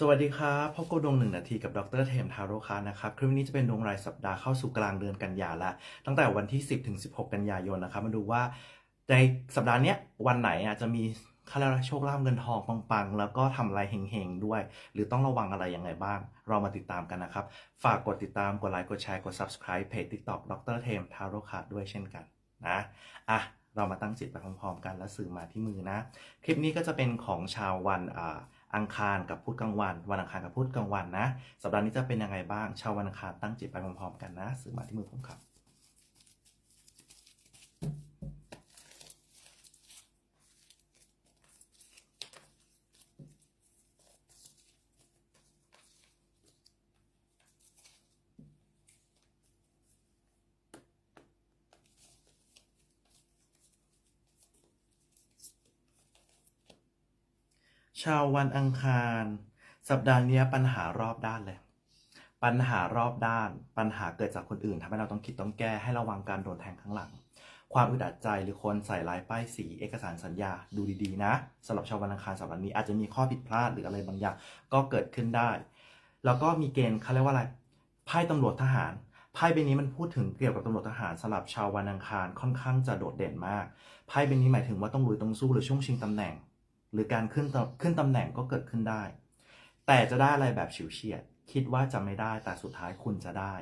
สวัสดีครับพบกับดวงหนึ่งนาทีกับดรเทมทาโรคานะครับ คลิปนี้จะเป็นดวงรายสัปดาห์เข้าสู่กลางเดือนกันยาละ ตั้งแต่วันที่ 10 ถึง 16 กันยายนนะครับ มาดูว่าในสัปดาห์นี้วันไหนอะจะมีคาราโชคลาภเงินทองปังๆ แล้วก็ทำอะไรเฮงๆ ด้วย หรือต้องระวังอะไรยังไงบ้าง เรามาติดตามกันนะครับ ฝากกดติดตาม กดไลค์ กดแชร์ กด subscribe เพจ TikTok ดรเทมทาโรคาด้วยเช่นกันนะ อะ เรามาตั้งจิตไปพร้อมๆ กันแล้วสื่อมาที่มือนะ คลิปนี้ก็จะเป็นของชาววันอ่าอังคารกับพุธกลางวัน วันอังคารกับพุธกลางวันนะ สัปดาห์นี้จะเป็นยังไงบ้าง ชาววันอังคารตั้งจิตไปพร้อมๆ กันนะสื่อมาที่มือผมครับ ชาววันอังคาร สัปดาห์นี้ปัญหารอบด้านเลย ปัญหารอบด้าน ปัญหาเกิดจากคนอื่นทำให้เราต้องคิดต้องแก้ให้ระวังการโดนแทงข้างหลัง ความอึดอัดใจหรือคนใส่ลายป้ายสีเอกสารสัญญาดูดีๆนะสำหรับชาววันอังคารสัปดาห์นี้อาจจะมีข้อผิดพลาดหรืออะไรบางอย่าง ก็เกิดขึ้นได้ แล้วก็มีเกณฑ์เขาเรียกว่าอะไรไพ่ตำรวจทหารไพ่ใบนี้มันพูดถึงเกี่ยวกับตำรวจทหารสำหรับชาววันอังคารค่อนข้างจะโดดเด่นมากไพ่ใบนี้หมายถึงว่าต้องลุยต้องสู้หรือช่วงชิงตำแหน่ง หรือการขึ้นตขึ้นตำแหน่งก็เกิดขึ้นได้ แต่จะได้อะไรแบบฉิวเฉียด คิดว่าจะไม่ได้แต่สุดท้ายคุณจะได้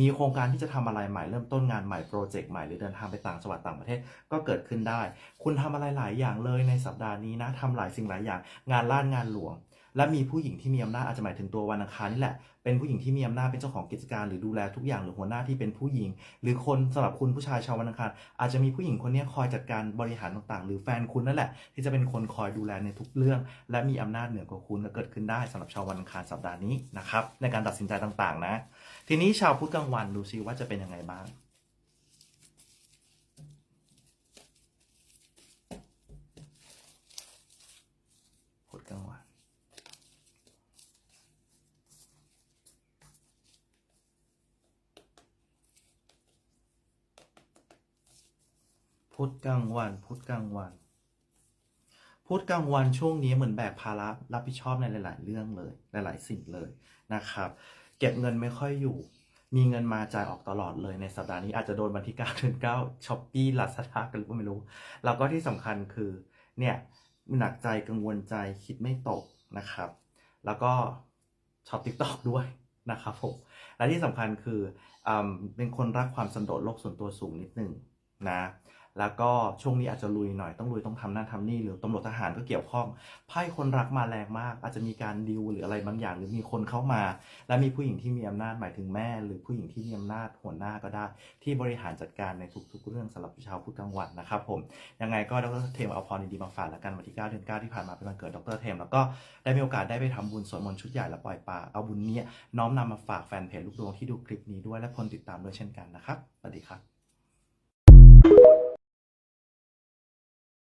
มีโครงการที่จะทำอะไรใหม่เริ่มต้นงานใหม่โปรเจกต์ใหม่หรือเดินทางไปต่างจังหวัดต่างประเทศก็เกิดขึ้นได้ คุณทำอะไรหลายอย่างเลยในสัปดาห์นี้นะทำหลายสิ่งหลายอย่าง งานล่านงานหลวง และมีผู้หญิงที่มีอำนาจอาจจะหมายถึงตัววันอังคารนี่แหละ เป็นผู้หญิงที่มีอำนาจเป็นเจ้าของกิจการ หรือดูแลทุกอย่างหรือหัวหน้าที่เป็นผู้หญิง หรือคนสำหรับคุณผู้ชายชาววันอังคารอาจจะมีผู้หญิงคนนี้คอยจัดการบริหารต่างๆ หรือแฟนคุณนั่นแหละ ที่จะเป็นคนคอยดูแลในทุกเรื่อง และมีอำนาจเหนือกว่าคุณและเกิดขึ้นได้สำหรับชาววันอังคารสัปดาห์นี้นะครับในการตัดสินใจต่างๆนะ ทีนี้ชาวพุธกลางวันดูซิว่าจะเป็นยังไงบ้าง พุธกลางวัน พุธกลางวัน พุธกลางวันพุธกลางวันช่วงนี้เหมือนแบกภาระรับผิดชอบในหลาย ๆ เรื่องเลย หลาย ๆ สิ่งเลยนะครับ เก็บเงินไม่ค่อยอยู่ มีเงินมาจ่ายออกตลอดเลยในสัปดาห์นี้อาจจะโดนวันที่9เดือน9ช้อปปี้ลาซาด้ากันหรือว่าไม่รู้ แล้วก็ที่สำคัญคือเนี่ยหนักใจกังวลใจคิดไม่ตกนะครับ แล้วก็ช็อปติ๊กตอกด้วยนะครับผมและที่สำคัญคืออเป็นคนรักความสันโดษโลกส่วนตัวสูงนิดหนึ่งนะ แล้วก็ช่วงนี้อาจจะลุยหน่อยต้องลุยต้องทำนั่นทำนี่หรือตำรวจทหารก็เกี่ยวข้องไพ่คนรักมาแรงมาก อาจจะมีการดิวหรืออะไรบางอย่าง หรือมีคนเข้ามา และมีผู้หญิงที่มีอำนาจหมายถึงแม่ หรือผู้หญิงที่มีอำนาจหัวหน้าก็ได้ ที่บริหารจัดการในทุก ๆ เรื่องสำหรับชาวพุทธกลางวันนะครับผมยังไงก็ดรเทมเอาพรดีๆมาฝากแล้วกันวันที่9เดือน9ที่ผ่านมาเป็นวันเกิดดรเทมแล้วก็ได้มีโอกาสได้ไปทำบุญสวดมนต์ชุดใหญ่และปล่อยปลาเอาบุญนี้น้อมนำมาฝากแฟนเพจลูกดวงที่ดูคลิปนี้ด้วยและคนติดตามด้วยเช่นกันนะครับสวัสดีครับ